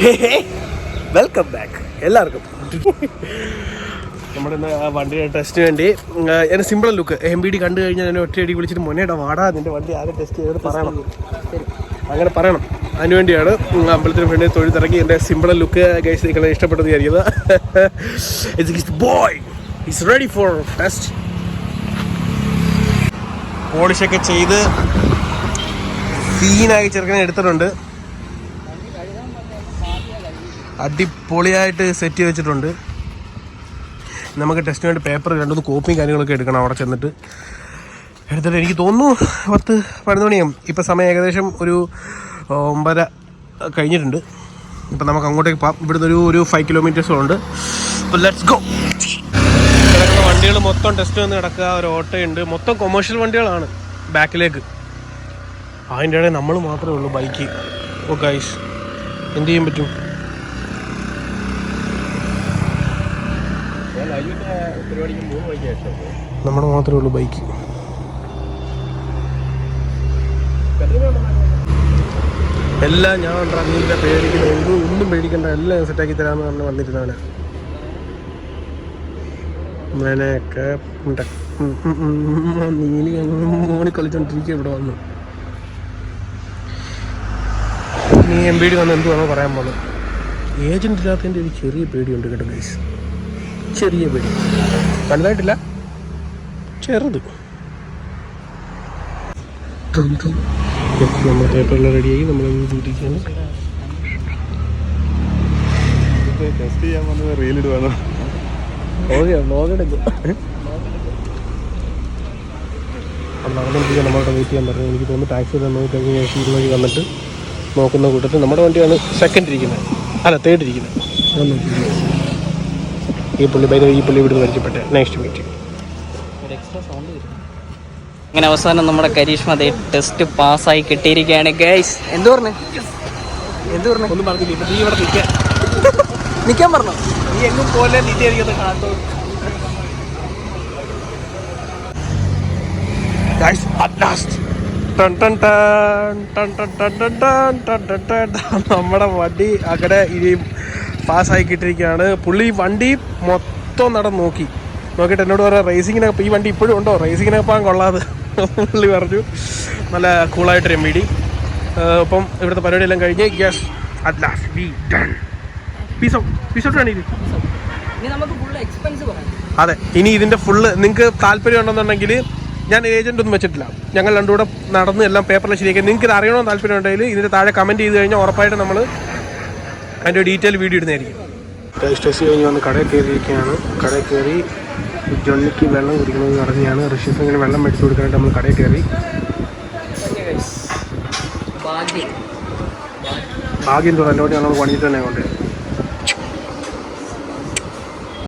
Welcome back എല്ലാവർക്കും. നമ്മുടെ ഇന്ന് വണ്ടിയുടെ ടെസ്റ്റിന് വേണ്ടി എന്നെ simple look M B D കണ്ടു കഴിഞ്ഞാൽ എന്നെ ഒറ്റയടി വിളിച്ചിട്ട് മൊന്നേടാ വാടാ നിന്റെ വണ്ടി ആദ്യം ടെസ്റ്റ് ചെയ്തിട്ട് പറയണം. അങ്ങനെ പറയണം. അതിനുവേണ്ടിയാണ് അമ്പലത്തിന് വേണ്ടി തൊഴുത്തിറങ്ങി എന്റെ സിമ്പിൾ ലുക്ക് ഗൈസ് നിങ്ങളെ ഇഷ്ടപ്പെട്ടത് വിചാരിക്കുന്നത്. Boy is ready for test പോളിഷൊക്കെ ചെയ്ത് സീനായി ചെറുക്കനെ എടുത്തിട്ടുണ്ട്. അടിപൊളിയായിട്ട് സെറ്റ് ചെയ്ത് വെച്ചിട്ടുണ്ട്. നമുക്ക് ടെസ്റ്റിന് വേണ്ടി പേപ്പർ രണ്ടുമൂന്ന് കോപ്പിയും കാര്യങ്ങളൊക്കെ എടുക്കണം അവിടെ ചെന്നിട്ട്. എടുത്തിട്ട് എനിക്ക് തോന്നുന്നു പത്ത് പതിനൊന്ന് മണിയാകും ഇപ്പം സമയം ഏകദേശം ഒരു ഒമ്പര കഴിഞ്ഞിട്ടുണ്ട്. ഇപ്പം നമുക്ക് അങ്ങോട്ടേക്ക് പോകാം ഇവിടുന്ന് ഒരു ഒരു ഫൈവ് കിലോമീറ്റേഴ്സുണ്ട് അപ്പോൾ ലെറ്റ്സ് ഗോ വണ്ടികൾ മൊത്തം ടെസ്റ്റ് വന്ന് കിടക്കുക. ഒരു ഓട്ടോയുണ്ട്. മൊത്തം കൊമേഴ്ഷ്യൽ വണ്ടികളാണ് ബാക്കിലേക്ക്. അതിന്റെ ഇടയിൽ നമ്മൾ മാത്രമേ ഉള്ളൂ ബൈക്ക് ഓ ഗൈസ് എന്ത് ചെയ്യാൻ പറ്റും? നമ്മൾ മാത്രമേ ഉള്ളൂ ബൈക്ക് എല്ലാം ഞാൻ ഉണ്ടാക്കിയില്ല പേടിക്കുന്ന ഒന്നും ഒന്നും പേടിക്കണ്ട. എല്ലാം സെറ്റാക്കി തരാമെന്ന് പറഞ്ഞ് വന്നിരുന്നാണ് മേനയൊക്കെ നീനി മോണി കളിച്ചോണ്ടിരിക്കുക ഇവിടെ വന്നു. നീ എം പി ഡി വന്ന് എന്തുവാണോ പറയാൻ പോകുന്നത് ഏജന്റ് ഇല്ലാത്തതിന്റെ ഒരു ചെറിയ പേടിയുണ്ട് കേട്ടോ ഗൈസ് ചെറിയ വെടി വലുതായിട്ടില്ല? ചെറുത്. നമ്മൾ പേപ്പറെല്ലാം റെഡിയായി. നമ്മൾ ഡ്യൂട്ടിക്കാണ് ടെസ്റ്റ് ചെയ്യാൻ വന്നത് വ്ളോഗെടുക്കും അവിടെ നടന്നുകൊണ്ടിരിക്കുക നമ്മളവിടെ വെയിറ്റ് ചെയ്യാൻ പറഞ്ഞു എനിക്ക് തോന്നുന്നു ടാക്സി തന്നു കഴിഞ്ഞ ശേഷം ഇരുപത് വന്നിട്ട് നോക്കുന്ന കൂട്ടത്തിൽ നമ്മുടെ വണ്ടിയാണ് സെക്കൻഡ് ഇരിക്കുന്നത്. അല്ല തേർഡ് ഇരിക്കുന്നത്. ഈ പുള്ളി ബൈ ഈ പുള്ളി ഇവിടുന്ന് പരിചയപ്പെട്ട് നെക്സ്റ്റ് മീറ്റിംഗ് അങ്ങനെ അവസാനം നമ്മുടെ കരീഷ്മ ദേ ടെസ്റ്റ് പാസ്സായി കിട്ടിയിരിക്കുകയാണ് ഗൈസ് എന്ത് പറഞ്ഞു എന്ത് പറഞ്ഞു ഒന്നും പറഞ്ഞില്ല ഇപ്പൊ നീ ഇവിടെ നിൽക്കാൻ നിൽക്കാൻ പറഞ്ഞു നീ എങ്ങും പോലെ എനിക്കത് കാണുന്നു Guys, at last. ടൺ ടൺ ടൺ ടൺ ടൺ ടൺ ടൺ ടൺ ടൺ ടൺ. നമ്മുടെ വടി അങ്ങനെ ഇനി പാസ്സായി കിട്ടിയിരിക്കുകയാണ്. പുള്ളി വണ്ടി മൊത്തം നടന്ന് നോക്കി. നോക്കിയിട്ട് എന്നോട് പറയാം റേസിങ്ങിനൊക്കെ ഈ വണ്ടി ഇപ്പോഴും ഉണ്ടോ? റേസിങ്ങിനൊക്കെ പോകാൻ കൊള്ളാതെ പുള്ളി പറഞ്ഞു. നല്ല കൂളായിട്ടൊരു എം വി ഡി ഇപ്പം ഇവിടുത്തെ പരിപാടിയെല്ലാം കഴിഞ്ഞ് yes at last we done peace out peace out ആണ് ഇത് ഇനി നമുക്ക് ഫുൾ എക്സ്പെൻസ് പറയാം. അതെ ഇനി ഇതിന്റെ ഫുള്ള് നിങ്ങൾക്ക് താല്പര്യം ഉണ്ടെന്നുണ്ടെങ്കിൽ ഞാൻ ഏജന്റ് ഒന്നും വെച്ചിട്ടില്ല. ഞങ്ങൾ രണ്ടുകൂടെ നടന്ന് എല്ലാം പേപ്പറിൽ ശരിയാക്കി നിങ്ങൾക്ക് ഇത് അറിയണമെന്ന് താല്പര്യം ഉണ്ടെങ്കിൽ ഇതിന്റെ താഴെ കമന്റ് ചെയ്ത് കഴിഞ്ഞാൽ ഉറപ്പായിട്ട് നമ്മൾ അതിന്റെ ഡീറ്റെയിൽ വീഡിയോ ഇടുന്നതായിരിക്കും. ടെസ്റ്റ് കഴിഞ്ഞ് വന്ന് കടയിൽ കയറിയിരിക്കുകയാണ്. കടയിൽ കയറി ജൊണ്ണിക്ക് വെള്ളം കുടിക്കണമെന്ന് പറഞ്ഞാണ്. ഋഷിസ് ഇങ്ങനെ വെള്ളം മേടിച്ചു കൊടുക്കാനായിട്ട് നമ്മൾ കടയിൽ കയറി. ഭാഗ്യം. തുടങ്ങി നമ്മൾ പണിയിട്ട് തന്നെ കൊണ്ട്